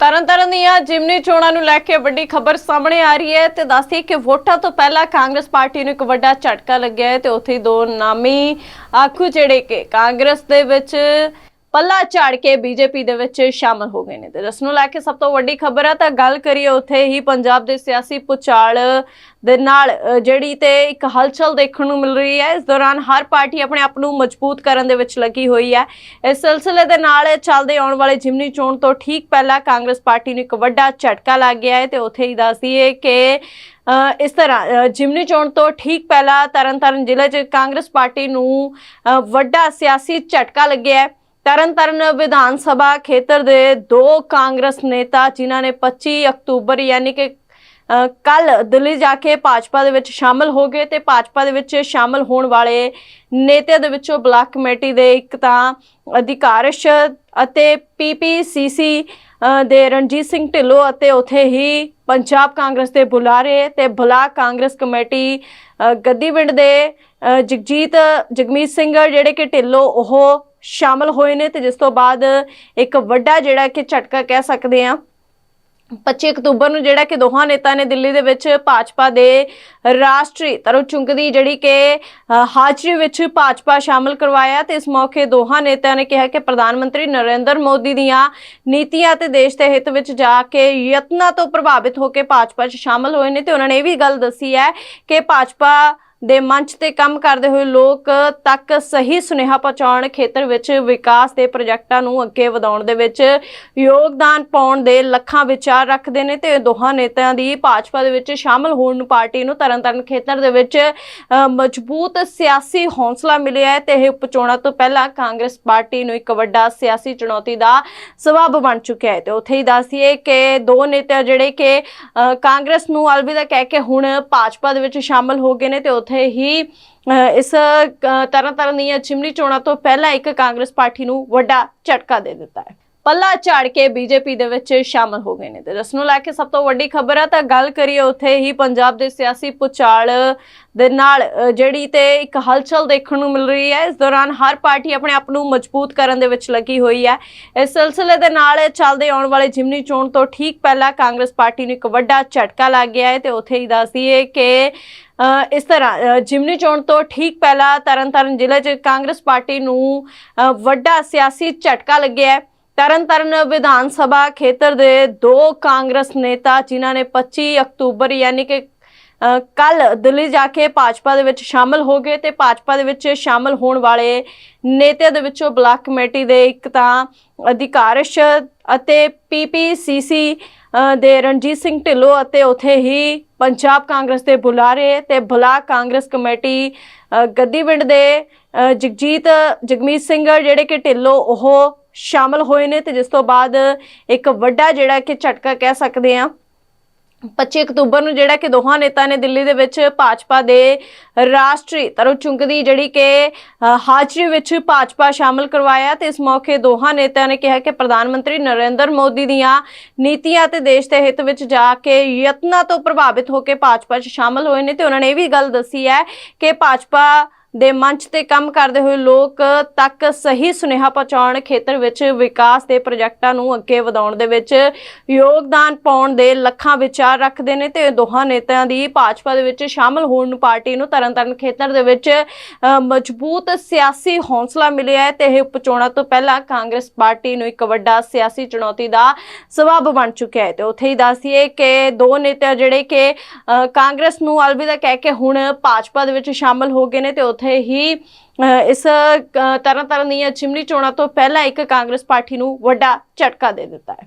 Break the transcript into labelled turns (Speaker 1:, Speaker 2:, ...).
Speaker 1: ਤਰਨਤਾਰਨ ਦੀਆਂ ਜਿਮਨੀ ਚੋਣਾਂ ਨੂੰ ਲੈ ਕੇ ਵੱਡੀ ਖਬਰ ਸਾਹਮਣੇ ਆ ਰਹੀ ਹੈ ਤੇ ਦੱਸਦੀ ਕਿ ਵੋਟਾਂ ਤੋਂ ਪਹਿਲਾਂ ਕਾਂਗਰਸ ਪਾਰਟੀ ਨੂੰ ਇੱਕ ਵੱਡਾ ਝਟਕਾ ਲੱਗਿਆ ਹੈ ਤੇ ਉੱਥੇ ਦੋ ਨਾਮੀ ਆਖੂ ਜਿਹੜੇ ਕਿ ਕਾਂਗਰਸ ਦੇ ਵਿੱਚ ਪੱਲਾ ਝਾੜ ਕੇ ਬੀਜੇਪੀ ਦੇ ਵਿੱਚ ਸ਼ਾਮਲ ਹੋ ਗਏ ਨੇ ਤੇ ਇਸ ਨੂੰ ਲੈ ਕੇ ਸਭ ਤੋਂ ਵੱਡੀ ਖਬਰ ਹੈ ਤਾਂ ਗੱਲ ਕਰੀਏ ਉੱਥੇ ਹੀ ਪੰਜਾਬ ਦੇ ਸਿਆਸੀ ਪੁਚਾਲ ਦੇ ਨਾਲ ਜਿਹੜੀ ਤੇ ਇੱਕ ਹਲਚਲ ਦੇਖਣ ਨੂੰ ਮਿਲ ਰਹੀ ਹੈ, ਇਸ ਦੌਰਾਨ ਹਰ ਪਾਰਟੀ ਆਪਣੇ ਆਪ ਨੂੰ ਮਜ਼ਬੂਤ ਕਰਨ ਦੇ ਵਿੱਚ ਲੱਗੀ ਹੋਈ ਹੈ। ਇਸ ਸਿਲਸਿਲੇ ਦੇ ਨਾਲ ਚੱਲਦੇ ਆਉਣ ਵਾਲੇ ਜਿਮਨੀ ਚੋਣ ਤੋਂ ਠੀਕ ਪਹਿਲਾਂ ਕਾਂਗਰਸ ਪਾਰਟੀ ਨੂੰ ਇੱਕ ਵੱਡਾ ਝਟਕਾ ਲੱਗ ਗਿਆ ਹੈ ਤੇ ਉੱਥੇ ਹੀ ਦੱਸਦੀਏ ਕਿ ਇਸ ਤਰ੍ਹਾਂ ਜਿਮਨੀ ਚੋਣ ਤੋਂ ਠੀਕ ਪਹਿਲਾਂ ਤਰਨਤਾਰਨ ਜ਼ਿਲ੍ਹੇ 'ਚ ਕਾਂਗਰਸ ਪਾਰਟੀ ਨੂੰ ਵੱਡਾ ਸਿਆਸੀ ਝਟਕਾ ਲੱਗਿਆ ਹੈ। ਤਰਨਤਾਰਨ ਵਿਧਾਨ ਸਭਾ ਖੇਤਰ ਦੇ ਦੋ ਕਾਂਗਰਸ ਨੇਤਾ ਜਿਨ੍ਹਾਂ ਨੇ 25 ਅਕਤੂਬਰ ਯਾਨੀ ਕਿ ਕੱਲ ਦਿੱਲੀ ਜਾ ਕੇ ਭਾਜਪਾ ਦੇ ਵਿੱਚ ਸ਼ਾਮਲ ਹੋ ਗਏ ਤੇ ਭਾਜਪਾ ਦੇ ਵਿੱਚ ਸ਼ਾਮਲ ਹੋਣ ਵਾਲੇ ਨੇਤਿਆਂ ਦੇ ਵਿੱਚੋਂ ਬਲਾਕ ਕਮੇਟੀ ਦੇ ਇੱਕ ਤਾਂ ਅਧਿਕਾਰਸ਼ ਅਤੇ ਪੀਪੀਸੀਸੀ ਦੇ ਰਣਜੀਤ ਸਿੰਘ ਢਿੱਲੋਂ ਅਤੇ ਉਥੇ ਹੀ ਪੰਜਾਬ ਕਾਂਗਰਸ ਦੇ ਬੁਲਾਰੇ ਤੇ ਬਲਾਕ ਕਾਂਗਰਸ ਕਮੇਟੀ ਅ, ਗੱਦੀਵਿੰਡ ਦੇ ਜਗਜੀਤ ਜਗਮੀਤ ਸਿੰਘ ਜਿਹੜੇ ਕਿ ਢਿੱਲੋਂ ਉਹ ਸ਼ਾਮਲ ਹੋਏ ਨੇ ਤੇ ਜਿਸ ਤੋਂ ਬਾਅਦ ਇੱਕ ਵੱਡਾ ਜਿਹੜਾ ਕਿ ਝਟਕਾ ਕਹਿ ਸਕਦੇ ਆ 25 ਅਕਤੂਬਰ ਨੂੰ ਜਿਹੜਾ ਕਿ ਦੋਹਾਂ ਨੇਤਾ ਨੇ ਦਿੱਲੀ ਦੇ ਵਿੱਚ ਭਾਜਪਾ ਦੇ ਰਾਸ਼ਟਰੀ ਤਰੋ ਚੁੰਗਦੀ ਜਿਹੜੀ ਕਿ ਹਾਜ਼ਰੀ ਵਿੱਚ ਭਾਜਪਾ ਸ਼ਾਮਲ ਕਰਵਾਇਆ ਤੇ ਇਸ ਮੌਕੇ ਦੋਹਾਂ ਨੇਤਾ ਨੇ ਕਿਹਾ ਕਿ ਪ੍ਰਧਾਨ ਮੰਤਰੀ ਨਰਿੰਦਰ ਮੋਦੀ ਦੀਆਂ ਨੀਤੀਆਂ ਤੇ ਦੇਸ਼ ਦੇ ਹਿੱਤ ਵਿੱਚ ਜਾ ਕੇ ਯਤਨਾਂ ਤੋਂ ਪ੍ਰਭਾਵਿਤ ਹੋ ਕੇ ਭਾਜਪਾ 'ਚ ਸ਼ਾਮਲ ਹੋਏ ਨੇ ਤੇ ਉਹਨਾਂ ਨੇ ਇਹ ਵੀ ਗੱਲ ਦੱਸੀ ਹੈ ਕਿ ਭਾਜਪਾ ਦੇ ਮੰਚ ਤੇ ਕੰਮ ਕਰਦੇ ਹੋਏ ਲੋਕ ਤੱਕ ਸਹੀ ਸੁਨੇਹਾ ਪਹੁੰਚਾਉਣ ਖੇਤਰ ਵਿੱਚ ਵਿਕਾਸ ਦੇ ਪ੍ਰੋਜੈਕਟਾਂ ਨੂੰ ਅੱਗੇ ਵਧਾਉਣ ਦੇ ਵਿੱਚ ਯੋਗਦਾਨ ਪਾਉਣ ਦੇ ਲੱਖਾਂ ਵਿਚਾਰ ਰੱਖਦੇ ਨੇ ਤੇ ਦੋਹਾਂ ਨੇਤਾਆਂ ਦੀ ਭਾਜਪਾ ਦੇ ਵਿੱਚ ਸ਼ਾਮਲ ਹੋਣ ਨੂੰ ਪਾਰਟੀ ਨੂੰ ਤਰਨਤਾਰਨ ਖੇਤਰ ਦੇ ਵਿੱਚ ਮਜ਼ਬੂਤ ਸਿਆਸੀ ਹੌਸਲਾ ਮਿਲਿਆ ਹੈ ਤੇ ਇਹ ਉਪਚੋਣਾਂ ਤੋਂ ਪਹਿਲਾਂ ਕਾਂਗਰਸ ਪਾਰਟੀ ਨੂੰ ਇੱਕ ਵੱਡਾ ਸਿਆਸੀ ਚੁਣੌਤੀ ਦਾ ਸਬਬ ਬਣ ਚੁੱਕਿਆ ਹੈ ਤੇ ਉੱਥੇ ਹੀ ਦੱਸੀਏ ਕਿ ਦੋ ਨੇਤਾ ਜਿਹੜੇ ਕਿ ਕਾਂਗਰਸ ਨੂੰ ਅਲਵਿਦਾ ਕਹਿ ਕੇ ਹੁਣ ਭਾਜਪਾ ਦੇ ਵਿੱਚ ਸ਼ਾਮਲ ਹੋ ਗਏ ਨੇ ਤੇ ਉੱਥੇ ਹੀ ਅ, ਇਸ ਤਰ੍ਹਾਂ ਤਰ੍ਹਾਂ ਦੀਆਂ ਚਿਮਨੀ ਚੋਣਾਂ ਤੋਂ ਪਹਿਲਾਂ ਇੱਕ ਕਾਂਗਰਸ ਪਾਰਟੀ ਨੂੰ ਵੱਡਾ ਝਟਕਾ ਦੇ ਦਿੱਤਾ ਹੈ। ਪੱਲਾ ਝਾੜ ਕੇ ਬੀਜੇਪੀ ਦੇ ਵਿੱਚ ਸ਼ਾਮਲ ਹੋ ਗਏ ਨੇ ਤੇ ਇਸ ਨੂੰ ਲੈ ਕੇ ਸਭ ਤੋਂ ਵੱਡੀ ਖਬਰ ਹੈ ਤਾਂ ਗੱਲ ਕਰੀਏ ਉੱਥੇ ਹੀ ਪੰਜਾਬ ਦੇ ਸਿਆਸੀ ਪੁਚਾਲ ਦੇ ਨਾਲ ਜਿਹੜੀ ਤੇ ਇੱਕ ਹਲਚਲ ਦੇਖਣ ਨੂੰ ਮਿਲ ਰਹੀ ਹੈ। ਇਸ ਦੌਰਾਨ ਹਰ ਪਾਰਟੀ ਆਪਣੇ ਆਪ ਨੂੰ ਮਜ਼ਬੂਤ ਕਰਨ ਦੇ ਵਿੱਚ ਲੱਗੀ ਹੋਈ ਹੈ। ਇਸ ਸਿਲਸਿਲੇ ਦੇ ਨਾਲ ਚੱਲਦੇ ਆਉਣ ਵਾਲੇ ਜਿਮਨੀ ਚੋਣ ਤੋਂ ਠੀਕ ਪਹਿਲਾਂ ਕਾਂਗਰਸ ਪਾਰਟੀ ਨੂੰ ਇੱਕ ਵੱਡਾ ਝਟਕਾ ਲੱਗ ਗਿਆ ਹੈ ਤੇ ਉੱਥੇ ਹੀ ਦੱਸਦੀਏ ਕਿ ਅ, ਇਸ ਤਰ੍ਹਾਂ ਜਿਮਨੀ ਚੋਣ ਤੋਂ ਠੀਕ ਪਹਿਲਾਂ ਤਰਨਤਾਰਨ ਜ਼ਿਲ੍ਹੇ 'ਚ ਕਾਂਗਰਸ ਪਾਰਟੀ ਨੂੰ ਵੱਡਾ ਸਿਆਸੀ ਝਟਕਾ ਲੱਗਿਆ ਹੈ। ਤਰਨਤਾਰਨ ਵਿਧਾਨ ਸਭਾ ਖੇਤਰ ਦੇ ਦੋ ਕਾਂਗਰਸ ਨੇਤਾ ਜਿਨ੍ਹਾਂ ਨੇ 25 ਅਕਤੂਬਰ ਯਾਨੀ ਕਿ ਕੱਲ ਦਿੱਲੀ ਜਾ ਕੇ ਭਾਜਪਾ ਦੇ ਵਿੱਚ ਸ਼ਾਮਲ ਹੋ ਗਏ ਤੇ ਭਾਜਪਾ ਦੇ ਵਿੱਚ ਸ਼ਾਮਲ ਹੋਣ ਵਾਲੇ ਨੇਤਿਆਂ ਦੇ ਵਿੱਚੋਂ ਬਲਾਕ ਕਮੇਟੀ ਦੇ ਇੱਕ ਤਾਂ ਅਧਿਕਾਰਸ਼ ਅਤੇ ਪੀਪੀਸੀਸੀ ਦੇ ਰਣਜੀਤ ਸਿੰਘ ਢਿੱਲੋਂ ਅਤੇ ਉਥੇ ਹੀ ਪੰਜਾਬ ਕਾਂਗਰਸ ਦੇ ਬੁਲਾਰੇ ਤੇ ਬਲਾਕ ਕਾਂਗਰਸ ਕਮੇਟੀ ਅ, ਗੱਦੀਵਿੰਡ ਦੇ ਜਗਜੀਤ ਜਗਮੀਤ ਸਿੰਘ ਜਿਹੜੇ ਕਿ ਢਿੱਲੋਂ ਉਹ ਸ਼ਾਮਲ ਹੋਏ ਨੇ ਤੇ ਜਿਸ ਤੋਂ ਬਾਅਦ ਇੱਕ ਵੱਡਾ ਜਿਹੜਾ ਕਿ ਝਟਕਾ ਕਹਿ ਸਕਦੇ ਆ 25 ਅਕਤੂਬਰ ਨੂੰ ਜਿਹੜਾ ਕਿ ਦੋਹਾਂ ਨੇਤਾ ਨੇ ਦਿੱਲੀ ਦੇ ਵਿੱਚ ਭਾਜਪਾ ਦੇ ਰਾਸ਼ਟਰੀ ਤਰੋ ਚੁੰਗਦੀ ਜਿਹੜੀ ਕਿ ਹਾਜ਼ਰੀ ਵਿੱਚ ਭਾਜਪਾ ਸ਼ਾਮਲ ਕਰਵਾਇਆ ਤੇ ਇਸ ਮੌਕੇ ਦੋਹਾਂ ਨੇਤਾ ਨੇ ਕਿਹਾ ਕਿ ਪ੍ਰਧਾਨ ਮੰਤਰੀ ਨਰਿੰਦਰ ਮੋਦੀ ਦੀਆਂ ਨੀਤੀਆਂ ਤੇ ਦੇਸ਼ ਦੇ ਹਿੱਤ ਵਿੱਚ ਜਾ ਕੇ ਯਤਨਾਂ ਤੋਂ ਪ੍ਰਭਾਵਿਤ ਹੋ ਕੇ ਭਾਜਪਾ 'ਚ ਸ਼ਾਮਲ ਹੋਏ ਨੇ ਤੇ ਉਹਨਾਂ ਨੇ ਇਹ ਵੀ ਗੱਲ ਦੱਸੀ ਹੈ ਕਿ ਭਾਜਪਾ ਦੇ ਮੰਚ ਤੇ ਕੰਮ ਕਰਦੇ ਹੋਏ ਲੋਕ ਤੱਕ ਸਹੀ ਸੁਨੇਹਾ ਪਹੁੰਚਾਉਣ ਖੇਤਰ ਵਿੱਚ ਵਿਕਾਸ ਦੇ ਪ੍ਰੋਜੈਕਟਾਂ ਨੂੰ ਅੱਗੇ ਵਧਾਉਣ ਦੇ ਵਿੱਚ ਯੋਗਦਾਨ ਪਾਉਣ ਦੇ ਲੱਖਾਂ ਵਿਚਾਰ ਰੱਖਦੇ ਨੇ ਤੇ ਦੋਹਾਂ ਨੇਤਾਆਂ ਦੀ ਭਾਜਪਾ ਦੇ ਵਿੱਚ ਸ਼ਾਮਲ ਹੋਣ ਨੂੰ ਪਾਰਟੀ ਨੂੰ ਤਰਨਤਾਰਨ ਖੇਤਰ ਦੇ ਵਿੱਚ ਮਜ਼ਬੂਤ ਸਿਆਸੀ ਹੌਸਲਾ ਮਿਲਿਆ ਹੈ ਤੇ ਇਹ ਉਪਚੋਣਾਂ ਤੋਂ ਪਹਿਲਾਂ ਕਾਂਗਰਸ ਪਾਰਟੀ ਨੂੰ ਇੱਕ ਵੱਡਾ ਸਿਆਸੀ ਚੁਣੌਤੀ ਦਾ ਸਬਬ ਬਣ ਚੁੱਕਿਆ ਹੈ ਤੇ ਉੱਥੇ ਹੀ ਦੱਸੀਏ ਕਿ ਦੋ ਨੇਤਾ ਜਿਹੜੇ ਕਿ ਕਾਂਗਰਸ ਨੂੰ ਅਲਵਿਦਾ ਕਹਿ ਕੇ ਹੁਣ ਭਾਜਪਾ ਦੇ ਵਿੱਚ ਸ਼ਾਮਲ ਹੋ ਗਏ ਨੇ ਤੇ ਉੱਥੇ ਹੀ ਅ, ਇਸ ਤਰ੍ਹਾਂ ਤਰ੍ਹਾਂ ਦੀਆਂ ਚਿਮਨੀ ਚੋਣਾਂ ਤੋਂ ਪਹਿਲਾਂ ਇੱਕ ਕਾਂਗਰਸ ਪਾਰਟੀ ਨੂੰ ਵੱਡਾ ਝਟਕਾ ਦੇ ਦਿੱਤਾ ਹੈ।